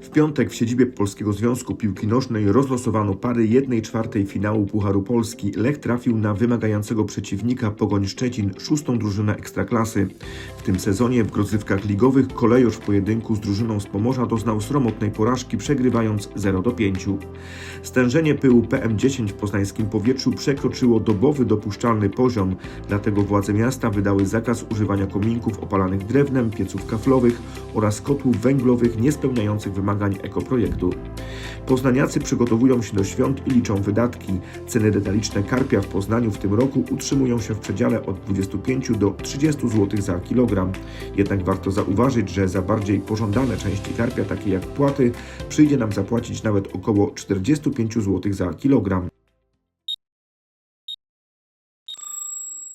W piątek w siedzibie Polskiego Związku Piłki Nożnej rozlosowano pary 1 czwartej finału Pucharu Polski. Lech trafił na wymagającego przeciwnika Pogoń Szczecin, szóstą drużynę Ekstraklasy. W tym sezonie w rozrywkach ligowych kolejorz w pojedynku z drużyną z Pomorza doznał sromotnej porażki, przegrywając 0 do 5. Stężenie pyłu PM10 w poznańskim powietrzu przekroczyło dobowy dopuszczalny poziom, dlatego władze miasta wydały zakaz używania kominków opalanych drewnem, pieców kaflowych oraz kotłów węglowych niespełniających wymagań ekoprojektu. Poznaniacy przygotowują się do świąt i liczą wydatki. Ceny detaliczne karpia w Poznaniu w tym roku utrzymują się w przedziale od 25 do 30 zł za kilogram. Jednak warto zauważyć, że za bardziej pożądane części karpia, takie jak płaty, przyjdzie nam zapłacić nawet około 45 zł za kilogram.